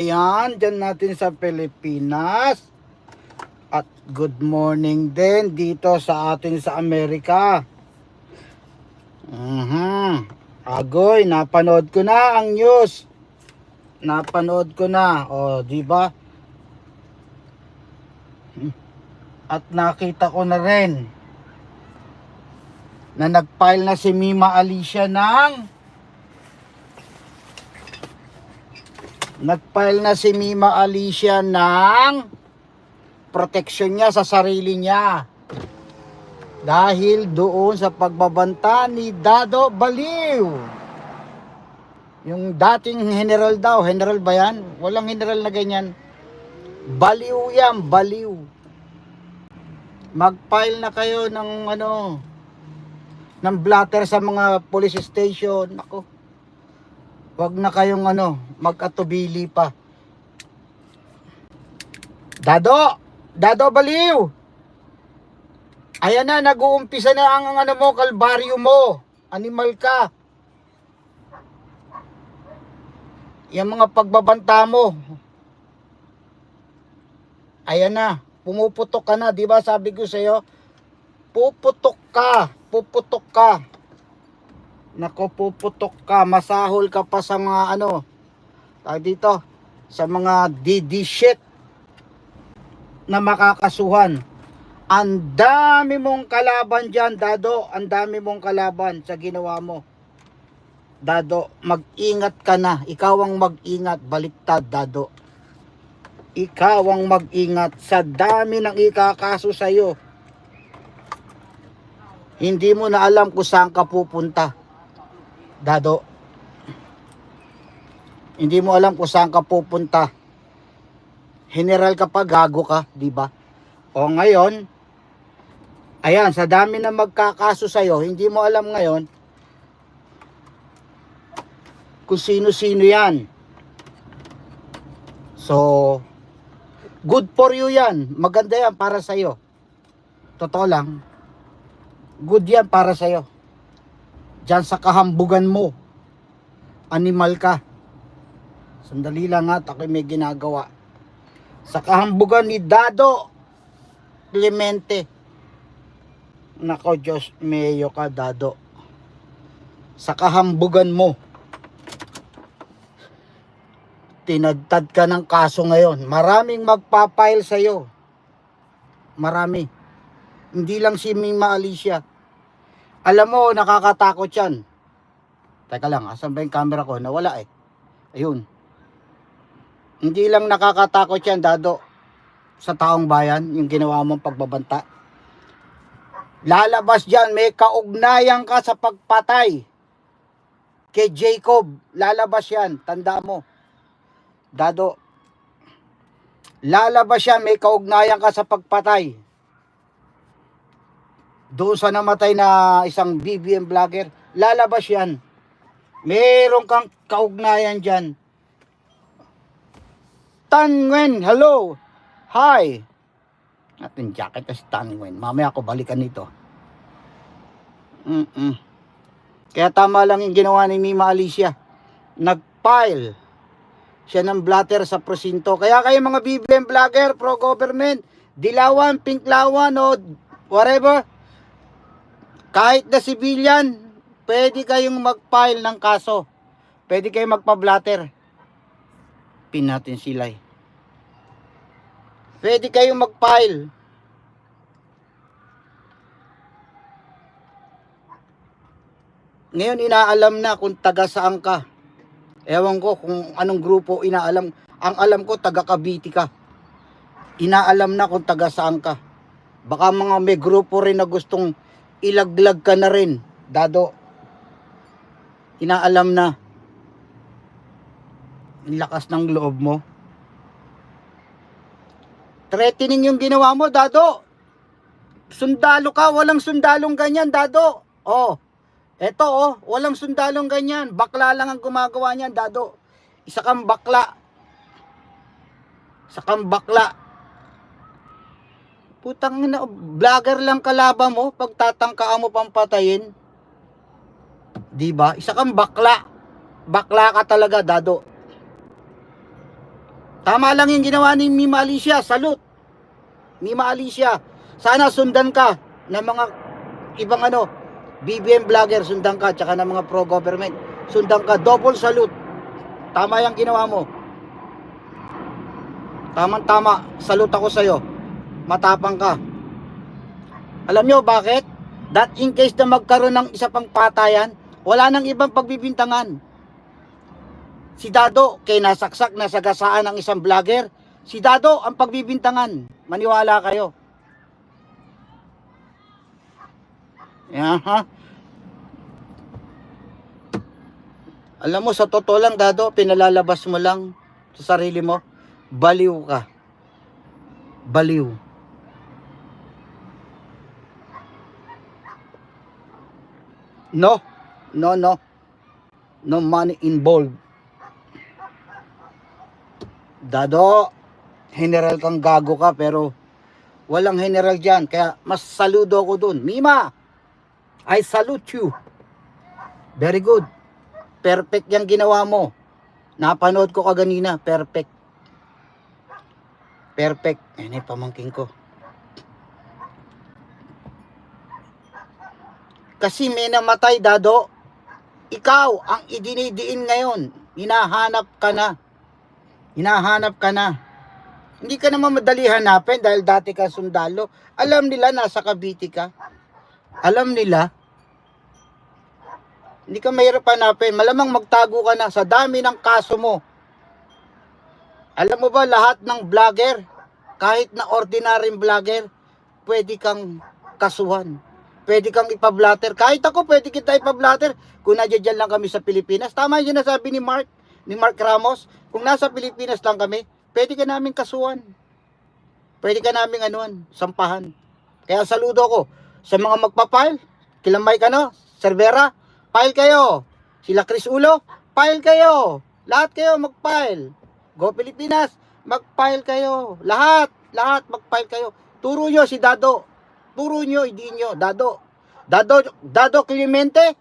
Ayan, dyan natin sa Pilipinas. At good morning din dito sa atin sa Amerika. Mhm. Agoy, napanood ko na ang news. Napanood ko na. O, di ba? At nakita ko na rin na nag-file na si Mima Alicia ng Nag-file na si Mima Alicia ng proteksyon niya sa sarili niya. Dahil doon sa pagbabanta ni Dado Baliw. Yung dating general daw, general ba yan? Walang general na ganyan. Baliw yan, baliw. Mag-file na kayo ng ano, ng blatter sa mga police station. Ako, wag na kayong ano, mag-atubili pa. Dado! Dado Baliw! Ayan na, nag-uumpisa na ang, ang ano mo, kalbaryo mo. Animal ka. Yung mga pagbabanta mo. Ayan na, pumuputok ka na. Di ba sabi ko sa'yo, puputok ka, puputok ka. Nako, puputok ka, masahol ka pa sa mga ano, tawag dito, sa mga DD shit na makakasuhan. Ang dami mong kalaban dyan, Dado. Ang dami mong kalaban sa ginawa mo. Dado, mag-ingat ka na. Ikaw ang mag-ingat. Baliktad, Dado. Ikaw ang mag-ingat sa dami ng ikakaso sa'yo. Hindi mo na alam kung saan ka pupunta. Dado. Hindi mo alam kung saan ka pupunta. General ka pa, gago ka, di ba? O ngayon, ayan, sa dami na magkakaso sa'yo, hindi mo alam ngayon kung sino-sino yan. So, good for you yan. Maganda yan para sa'yo. Totoo lang. Good yan para sa'yo. Diyan sa kahambugan mo. Animal ka. Sandali lang at ako may ginagawa. Sa kahambugan ni Dado Clemente. Nako Diyos, mayo ka Dado. Sa kahambugan mo. Tinadtad ka ng kaso ngayon. Maraming magpapile sa'yo. Marami. Hindi lang si Mima Alicia. Alam mo, nakakatakot yan. Teka lang, asan ba yung camera ko? Nawala eh. Ayun. Hindi lang nakakatakot yan, Dado. Sa taong bayan, yung ginawa mong pagbabanta. Lalabas dyan, may kaugnayan ka sa pagpatay. Kay Jacob, lalabas yan, tanda mo. Dado, lalabas yan, may kaugnayan ka sa pagpatay. Doon sa namatay na isang BBM vlogger, lalabas yan. Meron kang kaugnayan dyan. Tanwen, hello. Hi. Ating jacket kasi Tanwen. Mamaya ako balikan nito. Mm-mm. Kaya tama lang yung ginawa ni Mima Alicia. Nag-file siya ng blatter sa prosinto. Kaya kayo mga BBM vlogger, pro-government, dilawan, pinklawan o whatever, kahit na civilian, pwede kayong mag-file ng kaso. Pwede kayong magpa-blatter. Pin natin sila. Pwede kayong mag-file. Ngayon inaalam na kung taga saan ka. Ewan ko kung anong grupo inaalam. Ang alam ko taga Cavite ka. Inaalam na kung taga saan ka. Baka mga may grupo rin na gustong ilaglag ka na rin, Dado. Inaalam na. Ang lakas ng loob mo. Threatening yung ginawa mo, Dado. Sundalo ka, walang sundalong ganyan, Dado. Oh, eto oh, walang sundalong ganyan. Bakla lang ang gumagawa niyan, Dado. Isa kang bakla. Isa kang bakla. Putang ina, vlogger lang kalaban mo, pagtatangkaan mo pang patayin. 'Di ba? Isa kang bakla. Bakla ka talaga, Dado. Tama lang yung ginawa ni Mima Alicia. Salute. Mima Alicia. Sana sundan ka ng mga ibang ano, BBM vlogger, sundan ka, tsaka ng mga pro-government. Sundan ka. Double salute. Tama yung ginawa mo. Tamang-tama. Salute ako sa'yo. Matapang ka. Alam nyo bakit? That in case na magkaroon ng isa pang patayan, wala nang ibang pagbibintangan. Si Dado, kay nasaksak na sagasaan ng isang vlogger, si Dado ang pagbibintangan. Maniwala kayo. Yeah, ha? Alam mo, sa totoo lang, Dado, pinalalabas mo lang sa sarili mo, baliw ka. Baliw. No, no, no. No money involved. Dado, general kang gago ka pero walang general dyan. Kaya mas saludo ako dun. Mima, I salute you. Very good. Perfect yung ginawa mo. Napanood ko kaganina. Perfect. Perfect. Ayun eh, pamangking ko. Kasi may namatay, Dado. Ikaw ang idinidiin ngayon. Hinahanap ka na. Hinahanap ka na. Hindi ka naman madali hanapin dahil dati ka sundalo. Alam nila nasa Cavite ka. Alam nila. Hindi ka mahirap hanapin. Malamang magtago ka na sa dami ng kaso mo. Alam mo ba lahat ng vlogger, kahit na ordinaryong vlogger, pwede kang kasuhan. Pwede kang ipablatter. Kahit ako, pwede kita ipablatter kung nadyan lang kami sa Pilipinas. Tama yung sinasabi ni Mark, ni Mark Ramos. Kung nasa Pilipinas lang kami, pwede ka namin kasuhan. Pwede ka namin anuan, sampahan. Kaya saludo ko sa mga magpa-file. Kilamay ka no? Cervera, file kayo. Sila Chris Ulo, file kayo. Lahat kayo mag-file. Go Pilipinas, mag-file kayo. Lahat, lahat mag-file kayo. Turo nyo si Dado. Turo nyo, hindi nyo. Dado. Dado, Dado Clemente,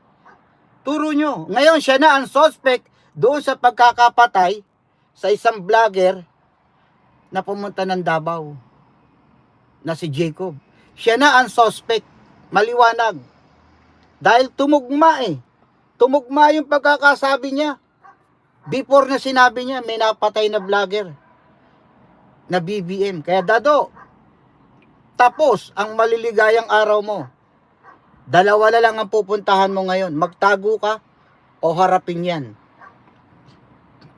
turo nyo. Ngayon, siya na ang suspect doon sa pagkakapatay sa isang vlogger na pumunta ng Davao na si Jacob. Siya na ang suspect. Maliwanag. Dahil tumugma eh. Tumugma yung pagkakasabi niya. Before na sinabi niya, may napatay na vlogger na BBM. Kaya Dado, tapos ang maliligayang araw mo. Dalawa na lang ang pupuntahan mo ngayon. Magtago ka o harapin yan.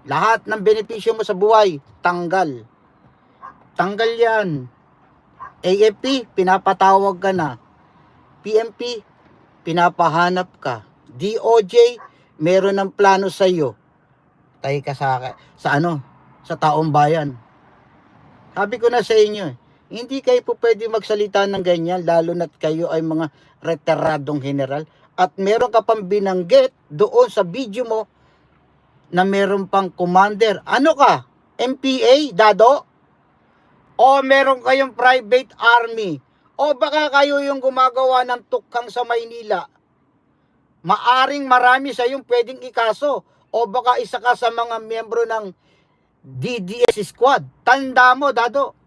Lahat ng benepisyo mo sa buhay, tanggal. Tanggal yan. AFP, pinapatawag ka na. PMP, pinapahanap ka. DOJ, meron ng plano sa iyo. Tayo ka sa, sa ano, sa taong bayan. Sabi ko na sa inyo, eh, hindi kayo po pwede magsalita ng ganyan, lalo na't kayo ay mga retiradong general. At meron ka pang binanggit doon sa video mo na meron pang commander. Ano ka? MPA, Dado? O meron kayong private army? O baka kayo yung gumagawa ng tukkang sa Maynila? Maaring marami sa yung pwedeng ikaso. O baka isa ka sa mga miyembro ng DDS squad. Tanda mo, Dado.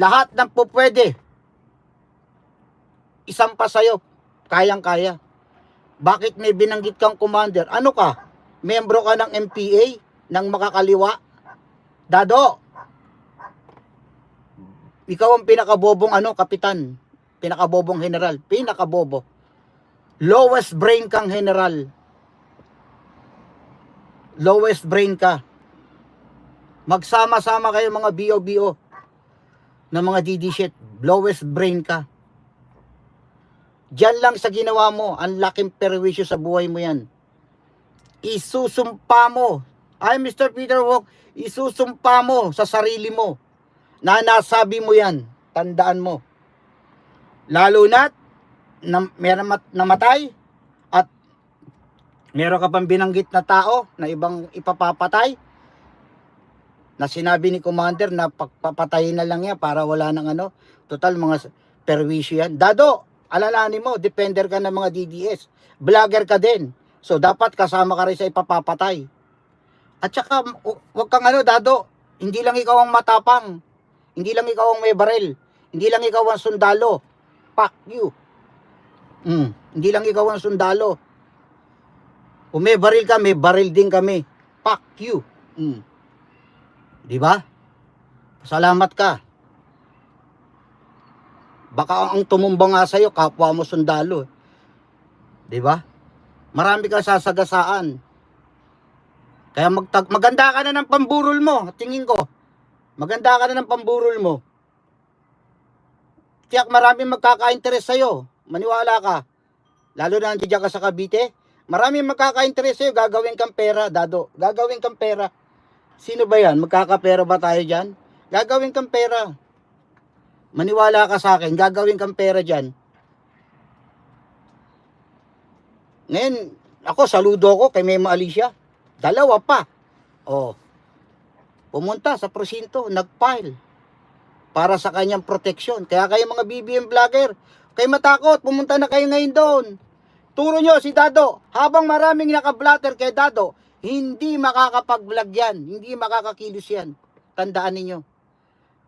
Lahat ng po pwede. Isang pa sa'yo. Kayang-kaya. Bakit may binanggit kang commander? Ano ka? Membro ka ng MPA? Ng makakaliwa? Dado. Ikaw ang pinakabobong ano, kapitan. Pinakabobong general. Pinakabobo. Lowest brain kang general. Lowest brain ka. Magsama-sama kayo mga BO-BO na mga DD shit. Lowest brain ka. Diyan lang sa ginawa mo, ang laking perwisyo sa buhay mo yan. Isusumpa mo. Ay, Mr. Peter Walk, isusumpa mo sa sarili mo na nasabi mo yan. Tandaan mo. Lalo na, na meron mat, namatay at meron ka pang binanggit na tao na ibang ipapapatay na sinabi ni Commander na pagpapatayin na lang yan para wala nang ano. Total, mga perwisyo yan. Dado, alalahanin mo, defender ka ng mga DDS. Vlogger ka din. So, dapat kasama ka rin sa ipapapatay. At saka, huwag kang ano, Dado, hindi lang ikaw ang matapang. Hindi lang ikaw ang may baril. Hindi lang ikaw ang sundalo. Fuck you. Mm, hindi lang ikaw ang sundalo. Kung may baril ka, may baril din kami. Fuck you. Mm. Di ba? Salamat ka. Baka ang tumumba nga sa'yo, kapwa mo sundalo. Di ba? Marami kang sasagasaan. Kaya magtag maganda ka na ng pamburol mo, tingin ko. Maganda ka na ng pamburol mo. Tiyak maraming magkaka-interest sa'yo. Maniwala ka. Lalo na nandiyan ka sa Cavite. Maraming magkaka-interest sa'yo. Gagawin kang pera, Dado. Gagawin kang pera. Sino ba yan? Magkakapera ba tayo dyan? Gagawin kang pera. Maniwala ka sa akin. Gagawin kang pera dyan. Ngayon, ako, saludo ko kay Mema Alicia. Dalawa pa. Oh. Pumunta sa prosinto, nag-file para sa kanyang proteksyon. Kaya kayo mga BBM vlogger, kayo matakot, pumunta na kayo ngayon doon. Turo nyo si Dado, habang maraming naka-blatter kay Dado, hindi makakapag-vlog yan, hindi makakakilos yan. Tandaan ninyo.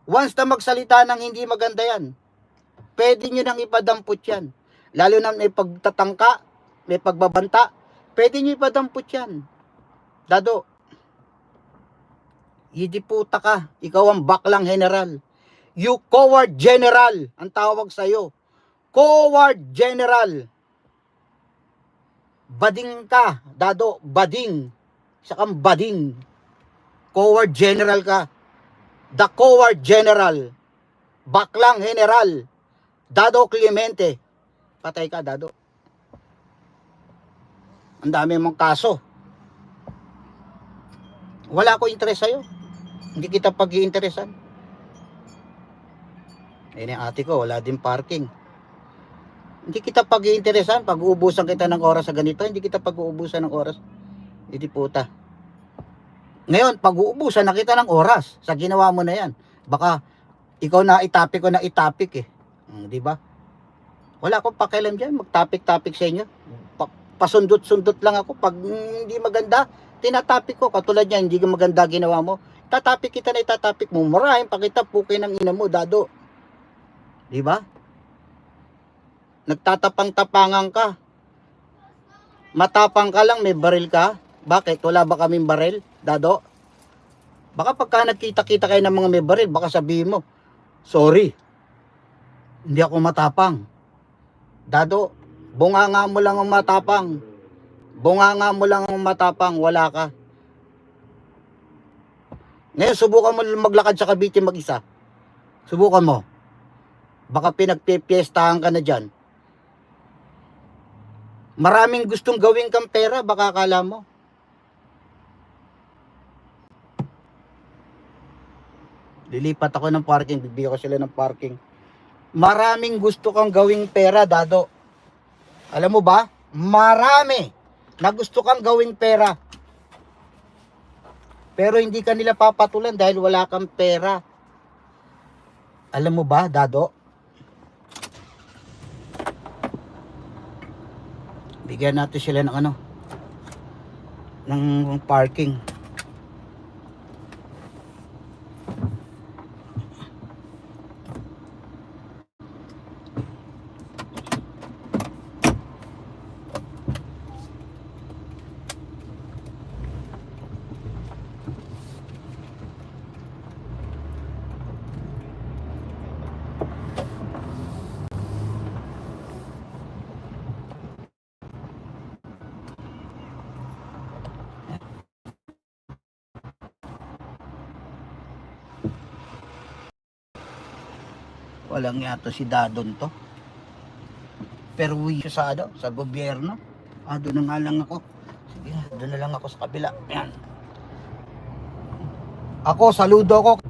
Once na magsalita ng hindi maganda yan, pwede nyo nang ipadampot yan. Lalo na may pagtatangka, may pagbabanta, pwede nyo ipadampot yan. Dado, Idiputa ka. Ikaw ang baklang general. You coward general. Ang tawag sa'yo. Coward general. Bading ka. Dado, bading. Isa kang bading. Coward general ka. The coward general. Baklang general. Dado Clemente. Patay ka, Dado. Ang dami mong kaso. Wala ko interest sa'yo. Hindi kita pag-iinteresan. Ayun yung ate ko, wala din parking. Hindi kita pag-iinteresan. Pag-uubusan kita ng oras sa ganito, hindi kita pag-uubusan ng oras. Hindi puta. Ngayon, pag-uubusan na kita ng oras sa ginawa mo na yan. Baka ikaw na itapik ko na itapik eh. Hmm, di ba? Wala akong pakialam dyan. Mag-topic-topic sa inyo. Pa- pasundot-sundot lang ako. Pag mm, hindi maganda, tinatapik ko. Katulad niya, hindi maganda ginawa mo. Tatapik kita na itatapik mo. Marahin pa kita, pukin ng ina mo, dado. Di ba? Nagtatapang-tapangan ka. Matapang ka lang, may baril ka. Bakit? Wala ba kaming baril, dado? Baka pagka nagkita-kita kayo ng mga may baril, baka sabihin mo, sorry, hindi ako matapang. Dado, bunganga mo lang ang matapang. Bunganga mo lang ang matapang, wala ka. Ngayon, subukan mo maglakad sa Cavite mag-isa. Subukan mo. Baka pinagpipiestahan ka na dyan. Maraming gustong gawin kang pera, baka akala mo. Lilipat ako ng parking, bibigyan ko sila ng parking. Maraming gusto kang gawing pera, Dado. Alam mo ba? Marami na gusto kang gawing pera. Pero hindi ka nila papatulan dahil wala kang pera. Alam mo ba, Dado? Bigyan natin sila ng ano? Ng parking. Walang yato si Dadon to. Pero siya sa ano, sa gobyerno. Ah, doon na nga lang ako. Sige, doon na lang ako sa kabila. Yan. Ako, saludo ko